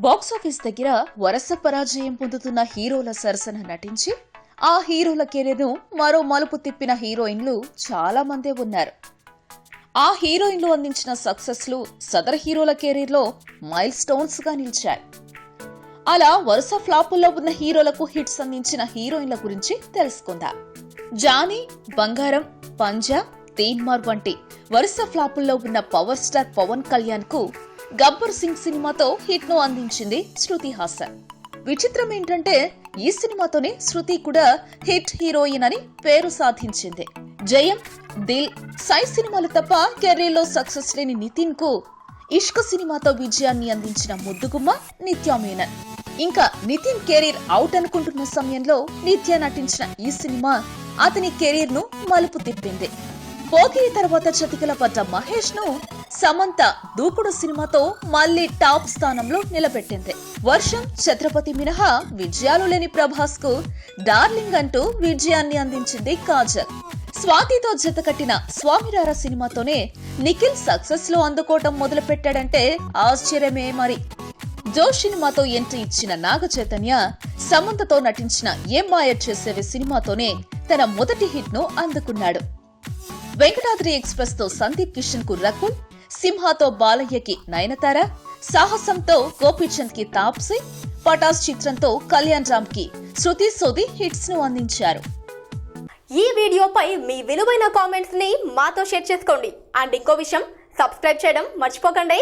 Box office దగ్గర వరుస పరాజయం పొందుతున్న హీరోల సరసన నటించి ఆ హీరోల కెరీర్ను మరో మలుపు తిప్పిన హీరోయిన్లు చాలా మందే ఉన్నారు. ఆ హీరోయిన్లు అందించిన సక్సెస్లు సదర్ హీరోల కెరీర్లో మైల్ స్టోన్స్గా నిలిచాయి. అలా వరుస ఫ్లాపుల్లో ఉన్న హీరోలకు హిట్స్ అందించిన హీరోయిన్ల గురించి తెలుసుకుందాం. జానీ బంగారం పంజా తీన్మార్ వంటి వరుస ఫ్లాపుల్లో ఉన్న పవర్ స్టార్ పవన్ కళ్యాణ్కు గబ్బర్ సింగ్ సినిమాతో హిట్ను అందించింది శృతి హాసన్. విచిత్రం ఏంటంటే ఈ సినిమాతోనే శృతి కూడా హిట్ హీరోయిన్ అని పేరు సాధించింది. జయం దిల్ సై సినిమాలు తప్ప కెరీర్లో సక్సెస్ లేని నితిన్కు ఇష్క సినిమాతో విజయాన్ని అందించిన ముద్దుగుమ్మ నిత్యా మేనన్. ఇంకా నితిన్ కెరీర్ అవుట్ అనుకుంటున్న సమయంలో నిత్య నటించిన ఈ సినిమా అతని కెరీర్ను మలుపు తిప్పింది. పోకీ తర్వాత చతికిల పడ్డ మహేష్ను సమంత దూకుడు సినిమాతో మళ్ళీ టాప్ స్థానంలో నిలబెట్టింది. వర్షం ఛత్రపతి మినహా విజయాలు లేని ప్రభాస్కు డార్లింగ్ అంటూ విజయాన్ని అందించింది కాజల్. స్వాతితో జతకట్టిన స్వామిరార సినిమాతోనే నిఖిల్ సక్సెస్లో అందుకోవటం మొదలు పెట్టాడంటే ఆశ్చర్యమే మరి. జోష్ సినిమాతో ఎంట్రీ ఇచ్చిన నాగ చైతన్య సమంతతో నటించిన ఏం మాయ చేసేవి సినిమాతోనే తన మొదటి హిట్ను అందుకున్నాడు. వెంకటాద్రి ఎక్స్ప్రెస్తో సందీప్ కిషన్కు రకుల్ సింహాతో బాలయ్యకి నయనతార సాహసంతో గోపీచంద్కి తాప్సి పటాస్ చిత్రంతో కళ్యాణ్ రామ్కి శృతి సోది హిట్స్ను అందించారు. ఈ వీడియోపై మీ విలువైన కామెంట్స్ని మాతో షేర్ చేసుకోండి. అండ్ ఇంకో విషయం సబ్స్క్రైబ్ చేయడం మర్చిపోకండి.